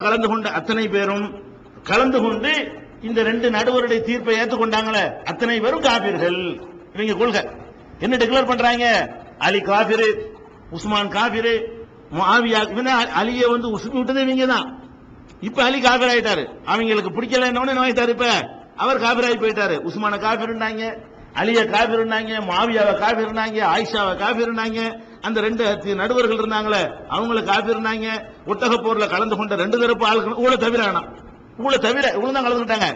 கலந்து கொண்ட அத்தனை பேரும் கலந்து கொண்டு இந்த ரெண்டு நடுவருடைய தீர்ப்பை ஏற்றுக்கொண்டாங்களே. அத்தனை பேரும் காபிர்கள். இவங்க கொள்கை. என்ன டிக்ளேர் பண்றாங்க? அலி காபிரு உஸ்மான் காபிரு மாவியா இவன அலியை வந்து உசுப்பி விட்டதே இவங்க தான் இப்ப அலி காபிர் ஆயிட்டாரு அவங்களுக்கு பிடிக்கல என்ன ஆயிட்டாரு இப்ப. அவர் காபிர் ஆகி போயிட்டாரு. உஸ்மான காபிருந்தாங்க அலிய காபிருந்தாங்க மாவியாவை காபிருந்தாங்க ஆயிஷாவை காபிருந்தாங்க அந்த ரெண்டு நடுவர்கள் இருந்தாங்களே அவங்கள காப்பிருந்தாங்க ஒட்டக போர்ல கலந்து கொண்ட ரெண்டு தரப்பு ஆளுக்கு ஊழ தவிர ஆனா ஊழ தவிர ஊழ தான் கலந்துக்கிட்டாங்க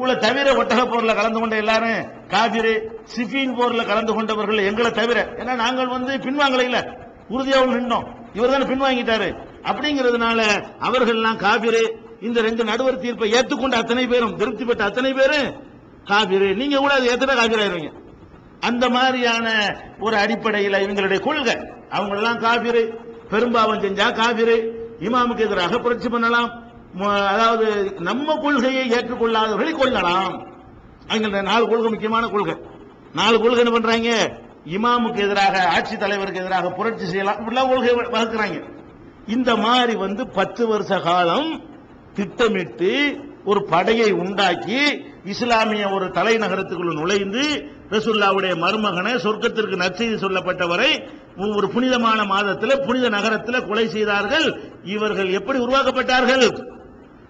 ஊழ தவிர ஒட்டக போர்ல கலந்து கொண்ட எல்லாரும் காபிரு சிஃபின் போர்ல கலந்து கொண்டவர்கள் எங்களை தவிர. ஏன்னா நாங்கள் வந்து பின்வாங்கல இல்ல. உறுதியாகவும் நின்றோம் இவர் தானே பின்வாங்கிட்டாரு. அப்படிங்கிறதுனால அவர்கள்லாம் காபிரு இந்த ரெண்டு நடுவர் தீர்ப்பை ஏற்றுக்கொண்ட அத்தனை பேரும் திருப்தி பெற்ற அத்தனை பேரும் காபிரு. நீங்க கூட அதை ஏத்துட்டா காபிராயிருவீங்க. அந்த மாதிரியான ஒரு அடிப்படையில் இவங்களுடைய கொள்கை. அவங்களெல்லாம் காபிரு. பெரும்பாவம் செஞ்சா காபிரு. இமாமுக்கு எதிராக புரட்சி பண்ணலாம். அதாவது நம்ம கொள்கையை ஏற்றுக்கொள்ளாதவர்களை கொள்ளலாம் அவங்க நாலு கொள்கை முக்கியமான கொள்கை. நாலு கொள்கை என்ன பண்றாங்க? இமாமுக்கு எதிராக ஆட்சி தலைவருக்கு எதிராக புரட்சி செய்யலாம். இப்படிலாம் கொள்கை வகுக்கிறாங்க இந்த மாதிரி வந்து பத்து வருஷ காலம் திட்டமிட்டு ஒரு படையை உண்டாக்கி இஸ்லாமிய ஒரு தலைநகரத்துக்குள் நுழைந்து ரசுல்லாவுடைய மருமகனை சொர்க்கத்திற்கு நற்செய்தி சொல்லப்பட்டவரை ஒரு புனிதமான மாதத்தில் புனித நகரத்தில் கொலை செய்தார்கள். இவர்கள் எப்படி உருவாக்கப்பட்டார்கள்?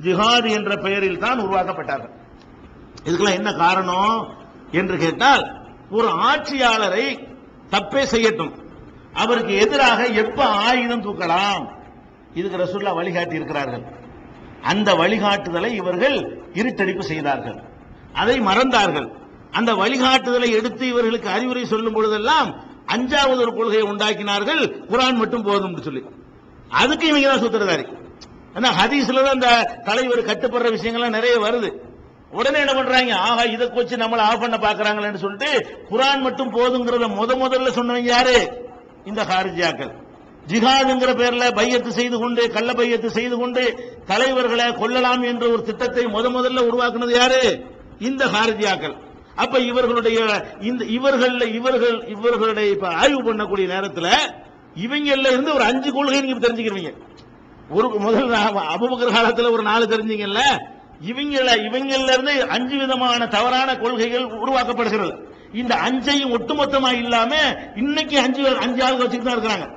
ஜிஹாது என்ற பெயரில் தான் உருவாக்கப்பட்டார்கள். இதுக்கெல்லாம் என்ன காரணம் என்று கேட்டால் ஒரு ஆட்சியாளரை தப்பே செய்யட்டும். அவருக்கு எதிராக எப்ப ஆயுதம் தூக்கலாம்? இதுக்கு ரசுல்லா வழிகாட்டி இருக்கிறார்கள். அந்த வழிகாட்டுதலை இவர்கள் இருட்டடிப்பு செய்தார்கள். அதை மறந்தார்கள். அந்த வழிகாட்டுதலை எடுத்து இவர்களுக்கு அறிவுரை சொல்லும் பொழுதெல்லாம் அஞ்சாவது ஒரு கொள்கையை உண்டாக்கினார்கள். குரான் மட்டும் போதும் சொல்லி. அதுக்கு இவங்க தான் சூத்திரதாரி. ஏன்னா ஹதீஸ்ல தான் அந்த தலைவர் கட்டுப்படுற விஷயங்கள்லாம் நிறைய வருது. உடனே என்ன பண்றாங்க? ஆஹா இதை வச்சு நம்மளை ஆஃப் பண்ண பாக்குறாங்களேன்னு சொல்லிட்டு குரான் மட்டும் போதுங்கிறத முத முதல்ல சொன்னவங்க யாரு? இந்த ஹாரிஜியாக்கள் ஜிஹாதுங்கிற பேர்ல பையத்து செய்து கொண்டு கள்ள பையத்து செய்து கொண்டு தலைவர்களை கொல்லலாம் என்ற ஒரு திட்டத்தை முத முதல்ல உருவாக்குனது யாரு? இந்த ஹாரிஜியாக்கள் அப்ப இவர்களுடைய இந்த இவர்கள் இவர்கள் இவர்களுடைய இப்ப ஆய்வு பண்ணக்கூடிய நேரத்தில் இவங்கள்ல இருந்து ஒரு அஞ்சு கொள்கை நீங்க தெரிஞ்சுக்கிறீங்க. ஒரு முதல் அபுபக்கர் காலத்தில் ஒரு நாலு தெரிஞ்சீங்கல்ல? இவங்கள இவங்கள்ல இருந்து அஞ்சு விதமான தவறான கொள்கைகள் உருவாக்கப்படுகிறது. இந்த அஞ்சையும் ஒட்டுமொத்தமா இல்லாம இன்னைக்கு அஞ்சு அஞ்சு ஆளுங்க வச்சுட்டு தான் இருக்கிறாங்க.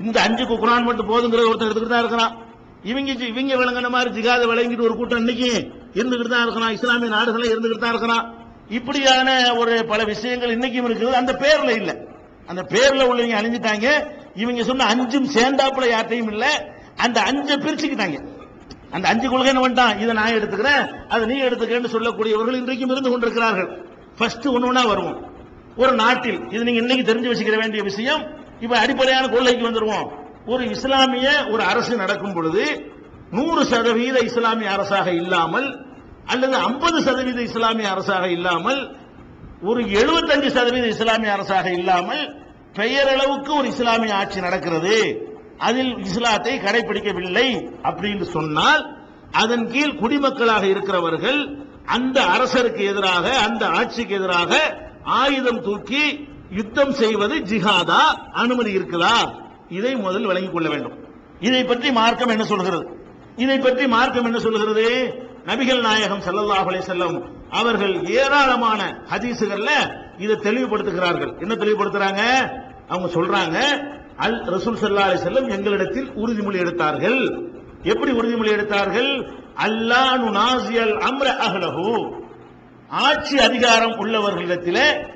இந்த அஞ்சு குரான் மட்டும் போதுங்கிற ஒருத்தர் எடுத்துக்கிட்டு தான் இருக்கிறான். இவங்க ஜி- இவங்க விளங்கின மாதிரி ஜிகாத விளங்கிட்டு ஒரு கூட்டம் இன்னைக்கு இருந்துகிட்டு தான் இருக்கிறான். இஸ்லாமிய நாடுகளை இருந்துகிட்டு தான் இருக்கிறான். இப்படியான ஒரு பல விஷயங்கள் இன்னைக்கும் இருக்குது. அந்த பேர்ல இல்ல. அந்த பேர்ல உள்ளவங்க அழிஞ்சிட்டாங்க இவங்க சொன்ன அஞ்சும் சேர்ந்தாப்புல யார்ட்டையும் இல்ல. அந்த அஞ்சை பிரிச்சுக்கிட்டாங்க. அந்த அஞ்சு கொள்கை என்ன பண்ணிட்டான் இதை நான் எடுத்துக்கிறேன். அதை நீ எடுத்துக்கிறேன்னு சொல்லக்கூடியவர்கள் இன்றைக்கும் இருந்து கொண்டிருக்கிறார்கள். ஃபர்ஸ்ட் ஒன்று ஒன்றா வருவோம். ஒரு நாட்டில் இது நீங்க இன்னைக்கு தெரிஞ்சு வச்சுக்கிற வேண்டிய விஷயம் இப்ப அடிப்படையான கொள்கைக்கு வந்துருவோம். ஒரு இஸ்லாமிய ஒரு அரசு நடக்கும் பொழுது நூறு சதவீத இஸ்லாமிய அரசாக இல்லாமல் அல்லது ஐம்பது சதவீத இஸ்லாமிய அரசாக இல்லாமல் ஒரு 75% சதவீத இஸ்லாமிய அரசாக இல்லாமல் பெயரளவுக்கு ஒரு இஸ்லாமிய ஆட்சி நடக்கிறது. அதில் இஸ்லாத்தை கடைபிடிக்கவில்லை அப்படின்னு சொன்னால் அதன் கீழ் குடிமக்களாக இருக்கிறவர்கள் அந்த அரசருக்கு எதிராக அந்த ஆட்சிக்கு எதிராக ஆயுதம் தூக்கி யுத்தம் செய்வது ஜிஹாதா அனுமதி இருக்குதா? இதை முதல் விளங்கிக் கொள்ள வேண்டும். இதை பற்றி மார்க்கம் என்ன சொல்கிறது? இதை பற்றி மார்க்கம் என்ன சொல்கிறது? நபிகள் நாயகம் ஸல்லல்லாஹு அலைஹி செல்லம் அவர்கள் ஏராளமான ஹதீசுகள்ல இதை தெளிவுபடுத்துகிறார்கள். என்ன தெளிவுபடுத்துறாங்க? அவங்க சொல்றாங்க அல் ரசூல் சல்லா அலி செல்லம் எங்களிடத்தில் உறுதிமொழி எடுத்தார்கள். எப்படி உறுதிமொழி எடுத்தார்கள்? அல்லானு நாசியல் அம்ர அஹ்லஹு. ஆட்சி அதிகாரம் உள்ளவர்களிடத்தில்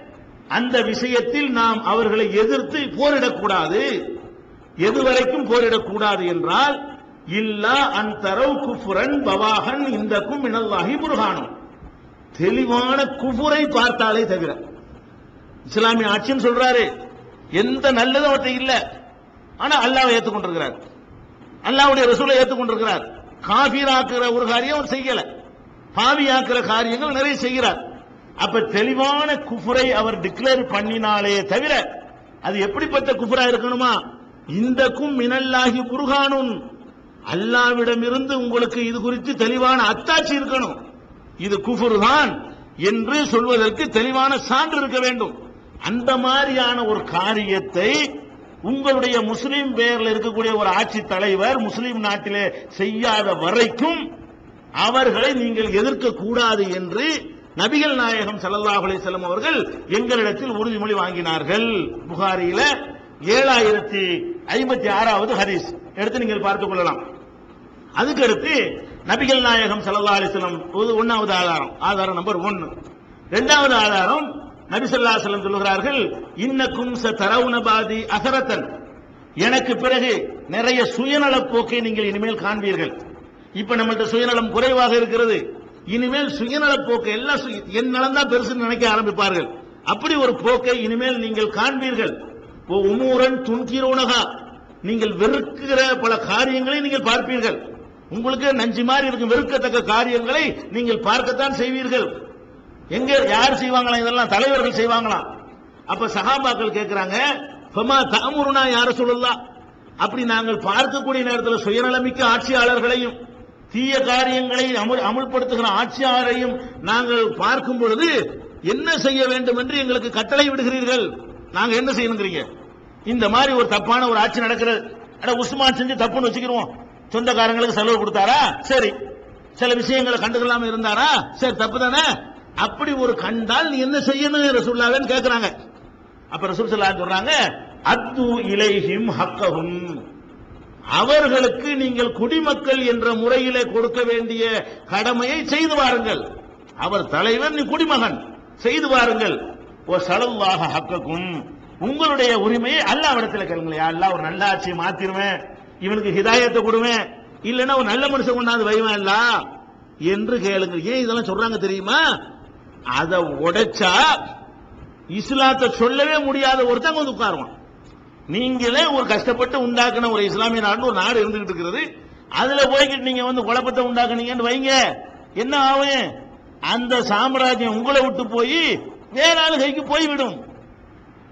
அந்த விஷயத்தில் நாம் அவர்களை எதிர்த்து போரிடக்கூடாது. எதுவரைக்கும் போரிடக்கூடாது என்றால் இல்லா அந்தரவு குஃபுரன் பவாகன் இந்தக்கும் மினல்லாஹி புர்ஹானும். தெளிவான குஃபுரை பார்த்தாலே தவிர. இஸ்லாமிய ஆட்சின்னு சொல்றாரு. எந்த நல்லதும் அவற்றை இல்ல. ஆனா அல்லாவை ஏத்துக்கொண்டிருக்கிறார். அல்லாவுடைய ரசூலை ஏத்துக்கொண்டிருக்கிறார். காபீராக்குற ஒரு காரியம் அவர் செய்யல. பாவியாக்குற காரியங்கள் நிறைய செய்கிறார். அப்ப தெளிவான குஃபுரை அவர் டிக்ளேர் பண்ணினாலே தவிர அது எப்படிப்பட்ட குஃபுரா இருக்கணுமா? இந்தக்கும் மினல்லாகி புருகானும் அல்லாவிடமிருந்து உங்களுக்கு இது குறித்து தெளிவான அத்தாட்சி இருக்கணும். இது குஃபுர் தான் என்று சொல்வதற்கு தெளிவான சான்று இருக்க வேண்டும். அந்த மாதிரியான ஒரு காரியத்தை உங்களுடைய முஸ்லீம் பெயரில் இருக்கக்கூடிய ஒரு ஆட்சி தலைவர் முஸ்லீம் நாட்டிலே செய்யாத வரைக்கும் அவர்களை நீங்கள் எதிர்க்க கூடாது என்று நபிகள் நாயகம் ஸல்லல்லாஹு அலைஹி அவர்கள் எங்களிடத்தில் உறுதிமொழி வாங்கினார்கள். புகாரியில ஏழாயிரத்தி ஐம்பத்தி ஆறாவது ஹதீஸ். எடுத்து நீங்கள் பார்த்துக் கொள்ளலாம். அதுக்கடுத்து நபிகள் நாயகம் சல்லா அலைஹி ஒன்னாவது ஆதாரம். ஆதாரம் நம்பர் ஒன்னு. இரண்டாவது ஆதாரம் நபி சொல்லா செல்லம் சொல்லுகிறார்கள் இன்னக்கும் ச பாதி அசரத்தன். எனக்கு பிறகு நிறைய சுயநலப் போக்கை நீங்கள் இனிமேல் காண்பீர்கள். இப்ப நம்மள்ட்ட சுயநலம் குறைவாக இருக்கிறது. இனிமேல் சுயநலப் போக்கை எல்லாம் என் நலம் தான் பெருசுன்னு நினைக்க ஆரம்பிப்பார்கள். அப்படி ஒரு போக்கை இனிமேல் நீங்கள் காண்பீர்கள். ஓ உமூரன் துன்கிரோனகா நீங்கள் வெறுக்கிற பல காரியங்களை நீங்கள் பார்ப்பீர்கள். உங்களுக்கு நஞ்சு மாதிரி இருக்கும் வெறுக்கத்தக்க காரியங்களை நீங்கள் பார்க்கத்தான் செய்வீர்கள். எங்க யார் செய்வாங்களாம்? இதெல்லாம் தலைவர்கள் செய்வாங்களாம். அப்ப சகாபாக்கள் கேட்கிறாங்க ஃபமா தஅமுருனா யார சொல்லலாம் அப்படி நாங்கள் பார்க்கக்கூடிய நேரத்தில் சுயநலமிக்க ஆட்சியாளர்களையும் தீய காரியங்களை அமுல் அமுல்படுத்துகிற ஆட்சியாளரையும் நாங்கள் பார்க்கும் பொழுது என்ன செய்ய வேண்டும் என்று எங்களுக்கு கட்டளை விடுகிறீர்கள். நாங்க என்ன செய்யணுங்கிறீங்க? இந்த மாதிரி ஒரு தப்பான ஒரு ஆட்சி நடக்கிறது. அட உஸ்மான் செஞ்சு தப்புன்னு வச்சுக்கிறோம் சொந்தக்காரங்களுக்கு செலவு கொடுத்தாரா? சரி. சில விஷயங்களை கண்டுக்கலாம இருந்தாரா? சரி தப்பு தானே? அப்படி ஒரு கண்டால் நீ என்ன செய்யணும்? ரசூல்லாவேன்னு கேட்கிறாங்க அப்ப ரசூல் ஸல்லல்லாஹு சொல்றாங்க அத்து இலைஹிம் ஹக்கஹும். அவர்களுக்கு நீங்கள் குடிமக்கள் என்ற முறையிலே கொடுக்க வேண்டிய கடமையை செய்து வாருங்கள். அவர் தலைவர் நீ குடிமகன். செய்து வாருங்கள். ஓ சலல்லாக ஹக்கக்கும் உங்களுடைய உரிமையை அல்லாவிடத்தில் கேளுங்களேன். அல்லாஹ் ஒரு நல்ல ஆட்சியை மாத்திருவேன். இவனுக்கு ஹிதாயத்தை கொடுவேன் இல்லைன்னா ஒரு நல்ல மனுஷன் கொண்டாந்து வைவேன் இல்ல என்று கேளுங்க. ஏன் இதெல்லாம் சொல்றாங்க தெரியுமா? அதை உடைச்சா இஸ்லாத்தை சொல்லவே முடியாத ஒருத்தங்க வந்து உட்காருவான். நீங்களே ஒரு கஷ்டப்பட்டு உண்டாக்குன ஒரு இஸ்லாமிய நாடு ஒரு நாடு இருந்துகிட்டு இருக்கிறது. அதுல போய்கிட்டு நீங்க வந்து குழப்பத்தை உண்டாக்குனீங்கன்னு வைங்க. என்ன ஆகும் அந்த சாம்ராஜ்யம் உங்களை விட்டு போய் வேற ஆளு கைக்கு போய்விடும்.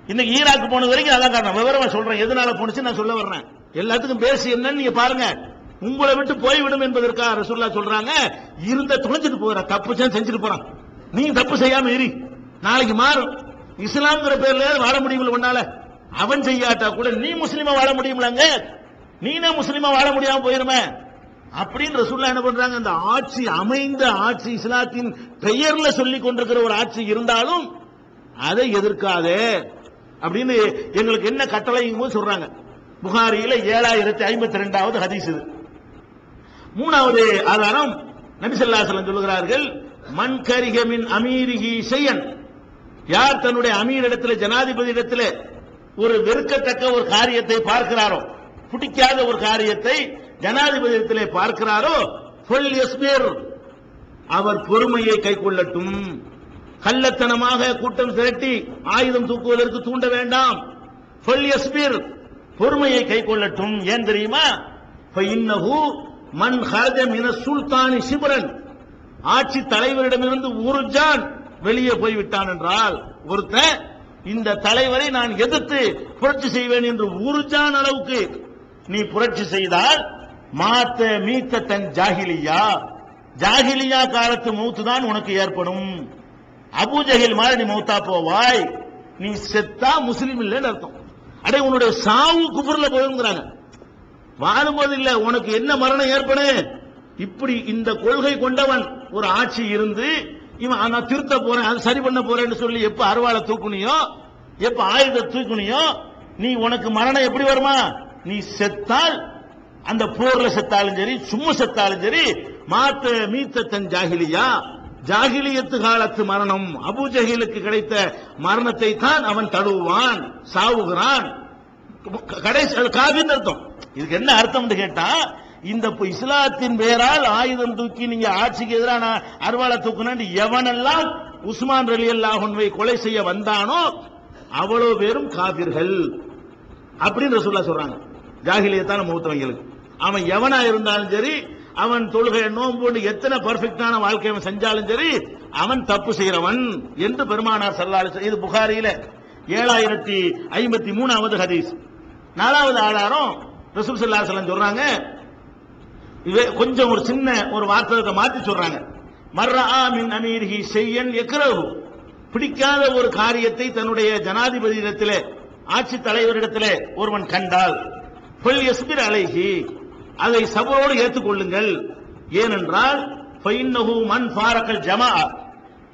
இன்னைக்கு ஈராக் போனது வரைக்கும் அதான் காரணம். விவரமா சொல்றேன். எதனால போனுச்சு நான் சொல்ல வர்றேன். எல்லாத்துக்கும் பேசி என்னன்னு நீங்க பாருங்க. உங்களை விட்டு போய்விடும் என்பதற்காக ரசூல்லா சொல்றாங்க. இருந்த துணைஞ்சிட்டு போற தப்பு செஞ்சுட்டு போறான். நீ தப்பு செய்யாம இரு. நாளைக்கு மாறும். இஸ்லாம்ங்கிற பேர்ல வாழ முடியுமில்ல உன்னால? அவன் செய்யாட்டா கூட நீ முஸ்லீமா வாழ முடியுமிலங்க. நீனே முஸ்லீமா வாழ முடியாம போயிருமே. அப்படின்னு ரசூல்லா என்ன பண்றாங்க? அந்த ஆட்சி அமைந்த ஆட்சி இஸ்லாத்தின் பெயர்ல சொல்லி கொண்டிருக்கிற ஒரு ஆட்சி இருந்தாலும் அதை எதிர்க்காதே. அப்படின்னு எங்களுக்கு என்ன கட்டளையும் போது சொல்றாங்க. புகாரியில ஏழாயிரத்தி ஐம்பத்தி ரெண்டாவது ஹதீஸ் இது. மூணாவது ஆதாரம் நபிசல்லாசலம் சொல்லுகிறார்கள் மண் கரிகமின் அமீரிகி செய்யன் யார் தன்னுடைய அமீர் இடத்துல ஜனாதிபதி இடத்துல ஒரு வெறுக்கத்தக்க ஒரு காரியத்தை பார்க்கிறாரோ பிடிக்காத ஒரு காரியத்தை ஜனாதிபதி இடத்திலே பார்க்கிறாரோ ஃபல் யஸ்பிர். அவர் பொறுமையை கைக்கொள்ளட்டும் கள்ளத்தனமாக கூட்டம் திரட்டி ஆயுதம் தூக்குவதற்கு தூண்ட வேண்டாம். ஃபல் யஸ்பிர். பொறுமையை கைக்கொள்ளட்டும். ஏன் தெரியுமா? மண் மன் ஹரஜ மின சுல்தானி சிபரன். ஆட்சி தலைவரிடமிருந்து உருஜான் வெளியே போய்விட்டான் என்றால் ஒருத்தன் இந்த தலைவரை நான் எதிர்த்து புரட்சி செய்வேன் என்று உருஜான் அளவுக்கு நீ புரட்சி செய்தால் மாத்த மீத்த தன் ஜாகிலியா? ஜாகிலியா காலத்து மூத்து தான் உனக்கு ஏற்படும். அபூஜஹில் மாதிரி நீ மௌத்தா போவாய். நீ செத்தா முஸ்லீம் இல்லைன்னு அர்த்தம். அடே உன்னுடைய சாவு குபுர்ல போயிருங்கிறாங்க. வாழும்போது இல்ல உனக்கு என்ன மரணம் ஏற்படும் இப்படி இந்த கொள்கை கொண்டவன் ஒரு ஆட்சி இருந்து இவன் நான் திருத்த போறேன் அது சரி பண்ண போறேன்னு சொல்லி எப்ப அருவாளை தூக்குனியோ எப்ப ஆயுத தூக்குனியோ நீ உனக்கு மரணம் எப்படி வருமா? நீ செத்தால் அந்த போர்ல செத்தாலும் சரி சும்மா செத்தாலும் சரி மாத்த மீத்த தன் ஜாகிலியா ஜாகிலியத்து காலத்து மரணம். அபூஜஹிலுக்கு கிடைத்த மரணத்தை தான் அவன் தழுவுவான் சாவுகிறான். கடைசி காபின்னு அர்த்தம். இதுக்கு என்ன அர்த்தம்னு கேட்டா இந்த இஸ்லாத்தின் பேரால் ஆயுதம் தூக்கி நீங்க ஆட்சிக்கு எதிரான அருவாளை தூக்குனு எவனெல்லாம் உஸ்மான் ரலி அல்லாஹுன்வை கொலை செய்ய வந்தானோ அவ்வளவு பேரும் காபிர்கள் அப்படின்னு ரசூல்லா சொல்றாங்க. ஜாகிலியத்தான மூத்தவங்களுக்கு. அவன் எவனா இருந்தாலும் சரி அவன் தொழுகை நோன்பு எத்தனை பர்ஃபெக்டான வாழ்க்கை அவன் செஞ்சாலும் சரி அவன் தப்பு செய்கிறவன் என்று பெருமானார் சல்லாலு இது புகாரியில. ஏழாயிரத்தி ஐம்பத்தி மூணாவது ஹதீஸ். நாலாவது ஆதாரம் ரசூல் சல்லா சொல்றாங்க. கொஞ்சம் ஒரு சின்ன ஒரு வார்த்தகத்தை மாத்தி சொல்றாங்க. மர்ரா மின் அமீர்ஹி செய்யன் எக்ரஹு பிடிக்காத ஒரு காரியத்தை தன்னுடைய ஜனாதிபதியிடத்திலே ஆட்சி தலைவரிடத்திலே ஒருவன் கண்டால் பொல் எஸ்பிர் அலைகி அதை சபரோடு ஏற்றுக்கொள்ளுங்கள். ஏனென்றால் மண் பாரக்கல் ஃபாரக்கல் ஜமா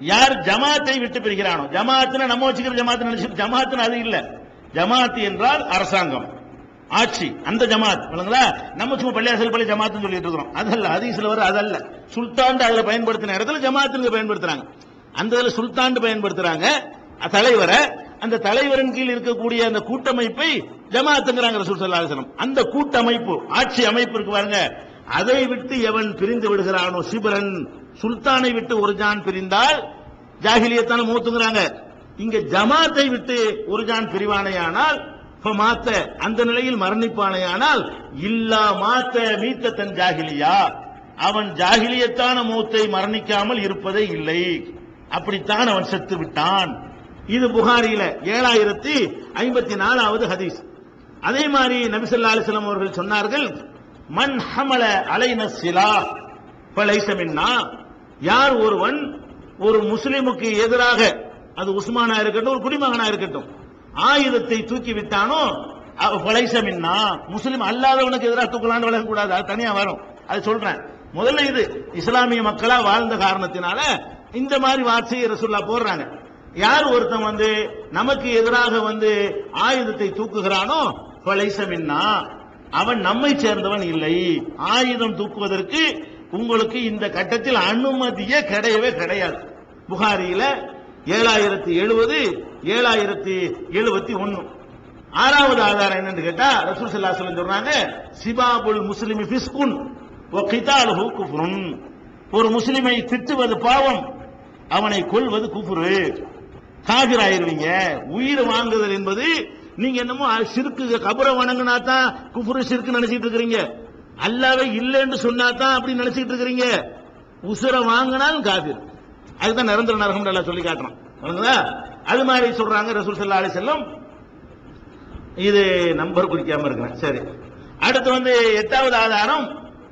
யார் ஜமாத்தை விட்டு பிரிகிறானோ ஜமாத்துனா நம்ம வச்சுக்கிற ஜமாத்து நினைச்சு ஜமாத்துன்னு அது இல்ல. ஜமாத் என்றால் அரசாங்கம். ஆட்சி அந்த ஜமாத். விளங்குதா? நம்ம சும்மா பள்ளியாசல் பள்ளி ஜமாத்துன்னு சொல்லிட்டு இருக்கிறோம். அதல்ல ஹதீஸ்ல வர அதல்ல. சுல்தான் அதில் பயன்படுத்தின இடத்துல ஜமாத்துங்க பயன்படுத்துறாங்க. அந்த இதில் சுல்தான் பயன்படுத்துறாங்க. தலைவரை அந்த தலைவரின் கீழ் இருக்கக்கூடிய அந்த கூட்டமைப்பை ஜமாத்துங்கிறாங்க ரசூல் ஸல்லல்லாஹு அந்த கூட்டமைப்பு ஆட்சி அமைப்பு இருக்கு பாருங்க அதை விட்டு எவன் பிரிந்து விடுகிறானோ சிபரன் சுல்தானை விட்டு ஒரு ஜான் பிரிந்தால் ஜாகிலியத்தான மூத்துங்கிறாங்க. இங்க ஜமாத்தை விட்டு ஒரு ஜான் பிரிவானையானால் இப்ப மாத்த அந்த நிலையில் மரணிப்பானையானால் இல்லா மாத்த மீத்த தன் ஜாகிலியா? அவன் ஜாகிலியத்தான மூத்தை மரணிக்காமல் இருப்பதே இல்லை. அப்படித்தான் அவன் செத்து விட்டான். இது புகாரியில ஏழாயிரத்தி ஐம்பத்தி நாலாவது ஹதீஸ். அதே மாதிரி நபிசல்லா அலிஸ்லாம் அவர்கள் சொன்னார்கள் மன் ஹமல அலைன சிலா பலைசமின்னா யார் ஒருவன் ஒரு முஸ்லிமுக்கு எதிராக அது உஸ்மானா இருக்கட்டும் ஒரு குடிமகனா இருக்கட்டும் ஆயுதத்தை தூக்கி விட்டானோ பலைசமின்னா முஸ்லிம் அல்லாதவனுக்கு எதிராக தூக்கலான்னு விளங்கக்கூடாது அது தனியா வரும். அது சொல்றேன். முதல்ல இது இஸ்லாமிய மக்களா வாழ்ந்த காரணத்தினால இந்த மாதிரி வார்த்தையை ரசுல்லா போடுறாங்க. யார் ஒருத்தன் வந்து நமக்கு எதிராக வந்து ஆயுதத்தை தூக்குகிறானோ பழைசமின்னா அவன் நம்மை சேர்ந்தவன் இல்லை. ஆயுதம் தூக்குவதற்கு உங்களுக்கு இந்த கட்டத்தில் அனுமதியே கிடையவே கிடையாது. புகாரியில ஏழாயிரத்தி எழுபது ஏழாயிரத்தி எழுபத்தி ஒன்னு. ஆறாவது ஆதாரம் என்னன்னு கேட்டா ரசூல் ஸல்லல்லாஹு சொல்றாங்க சிபாபுல் முஸ்லிமி பிஸ்குன் வ குஃப்ருன். ஒரு முஸ்லிமை திட்டுவது பாவம் அவனை கொல்வது குஃப்ரு. காபிர் ஆயிருவீங்க உயிர் வாங்குதல் என்பது நீங்க என்னமோ சிறுக்கு கபரை வணங்கினா தான் குஃபுரு சிறுக்கு நினைச்சிட்டு இருக்கிறீங்க. அல்லாவே இல்லைன்னு சொன்னா தான் அப்படி நினைச்சிட்டு இருக்கிறீங்க. உசுரை வாங்கினாலும் காபீர். அதுதான் நிரந்தர நரகம் நல்லா சொல்லி காட்டுறோம் அது மாதிரி சொல்றாங்க ரசூல் ஸல்லல்லாஹு அலைஹி இது நம்பர் குறிக்காம இருக்கிறேன். சரி. அடுத்து வந்து எட்டாவது ஆதாரம்.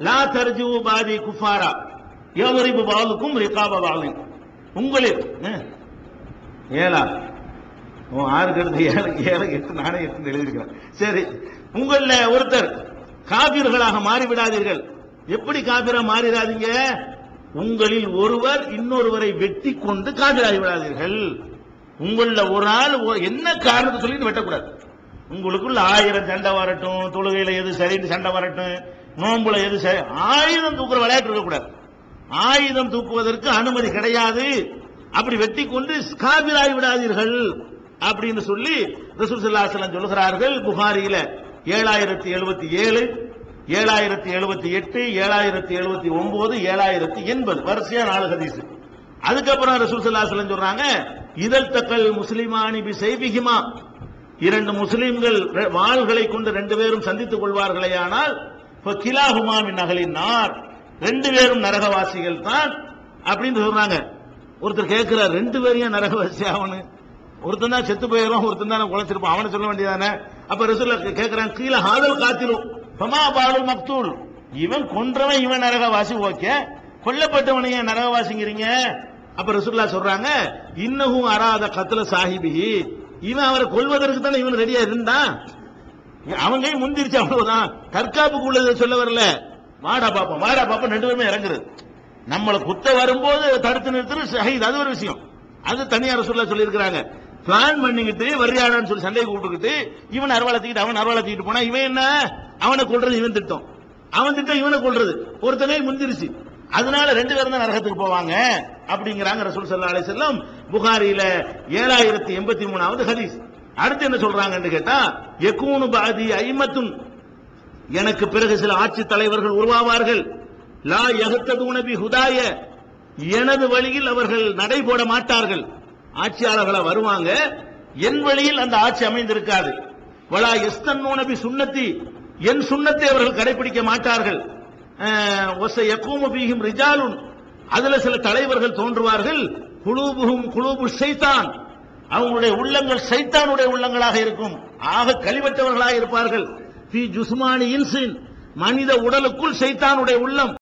லா தர்ஜு பாதி குஃபாரா. யவரிபு பாலுக்கும் ரிகாப பாலும் உங்களில் ஏழா உன் ஆறுக்கு எடுத்து ஏழு ஏழு எட்டு நானே எட்டு எழுதியிருக்கிறேன் சரி உங்கள ஒருத்தர் காபிர்களாக மாறிவிடாதீர்கள். எப்படி காபிரா மாறிடாதீங்க உங்களில் ஒருவர் இன்னொருவரை வெட்டி கொண்டு காபிராகி விடாதீர்கள் உங்கள ஒரு ஆள் என்ன காரணத்தை சொல்லி வெட்டக்கூடாது. உங்களுக்குள்ள ஆயிரம் சண்டை வரட்டும் தொழுகையில எது சரின்னு சண்டை வரட்டும் நோம்புல எது சரி ஆயுதம் தூக்குற விளையாட்டு இருக்கக்கூடாது. ஆயுதம் தூக்குவதற்கு அனுமதி கிடையாது. அப்படி வெட்டி கொண்டு காபிராகி விடாதீர்கள் அப்படின்னு சொல்லி ரசூல் சொல்லுகிறார்கள். புகாரியில ஏழாயிரத்தி எழுபத்தி ஏழு ஏழாயிரத்தி எழுபத்தி எட்டு ஏழாயிரத்தி எழுபத்தி ஒன்பது ஏழாயிரத்தி எண்பது. வரிசையா நாலு ஹதீஸ். அதுக்கப்புறம் ரசூல் ஸல்லல்லாஹு சொல்றாங்க இதழ் தக்கல் முஸ்லிமானி பி செய்பிகிமா இரண்டு முஸ்லிம்கள் ரெ- வாள்களை கொண்டு ரெண்டு பேரும் சந்தித்துக் கொள்வார்களேயானால் இப்போ கிலா அகலின் நார். ரெண்டு பேரும் நரகவாசிகள் தான் அப்படின்னு சொல்றாங்க. ஒருத்தர் கேட்கிறார் ரெண்டு பேரையும் நரகவாசி ஆகணும். ஒருத்தன் தான் செத்து போயிடும் ஒருத்தன் தான் குலைச்சிருப்பான் அவனை சொல்ல வேண்டியதானே? அப்ப ரசூல்ல கேட்கிறான் கீழே ஹாதல் காத்திரும் ஃபமா பாலு மக்தூல். இவன் கொன்றவன் இவன் நரகவாசி. ஓகே. கொல்லப்பட்டவனை ஏன் நரகவாசிங்கிறீங்க. அப்ப ரசூல்லா சொல்றாங்க இன்னகும் அராத கத்துல சாஹிபி இவன் அவரை கொல்வதற்கு தானே இவன் ரெடியா இருந்தான். அவன் கை முந்திருச்சு அவ்வளவுதான். தற்காப்புக்கு உள்ளதை சொல்ல வரல. வாடா பாப்போம் வாடா பாப்போம் ரெண்டு பேருமே இறங்குறது. நம்மளை குத்த வரும்போது தடுத்து நிறுத்துறது ஷஹீத் அது ஒரு விஷயம். அது தனியார் சொல்ல சொல்லியிருக்கிறாங்க. பிளான் பண்ணிக்கிட்டு வரியாடான்னு சொல்லி சண்டையை கூப்பிட்டுக்கிட்டு இவன் அறுவாலை அவன் அறுவாலை தூக்கிட்டு போனா இவன் என்ன? அவனை கொள்றது இவன் திட்டம். அவன் திட்டம் இவனை கொள்றது ஒருத்தனே முந்திருச்சு. அதனால ரெண்டு பேரும் தான் நரகத்துக்கு போவாங்க அப்படிங்கிறாங்க ரசூல் சல்லா அலி செல்லம் புகாரியில ஏழாயிரத்தி எண்பத்தி மூணாவது ஹதீஸ். அடுத்து என்ன சொல்றாங்கன்னு கேட்டா எக்கூனு பாதி ஐமத்தும் எனக்கு பிறகு சில ஆட்சி தலைவர்கள் உருவாவார்கள். லா எகத்தது உணவி ஹுதாய. எனது வழியில் அவர்கள் நடை போட மாட்டார்கள். ஆட்சியாளர்களா வருவாங்க? என் வழியில் அந்த ஆட்சி அமைந்திருக்காது. வலா எஸ்தன்னூன சுண்ணத்தி என் சுன்னத்தை அவர்கள் கடைபிடிக்க மாட்டார்கள். அஹ், ஒச யக்கூமு ரிஜாலுன். அதுல சில தலைவர்கள் தோன்றுவார்கள். குழுபுகும் குழுபு சைத்தான் அவங்களுடைய உள்ளங்கள் சைத்தானுடைய உள்ளங்களாக இருக்கும். ஆக கழிவற்றவர்களாக இருப்பார்கள். பி ஜுஸ்மானி இன்சின். மனித உடலுக்குள் சைத்தானுடைய உள்ளம்.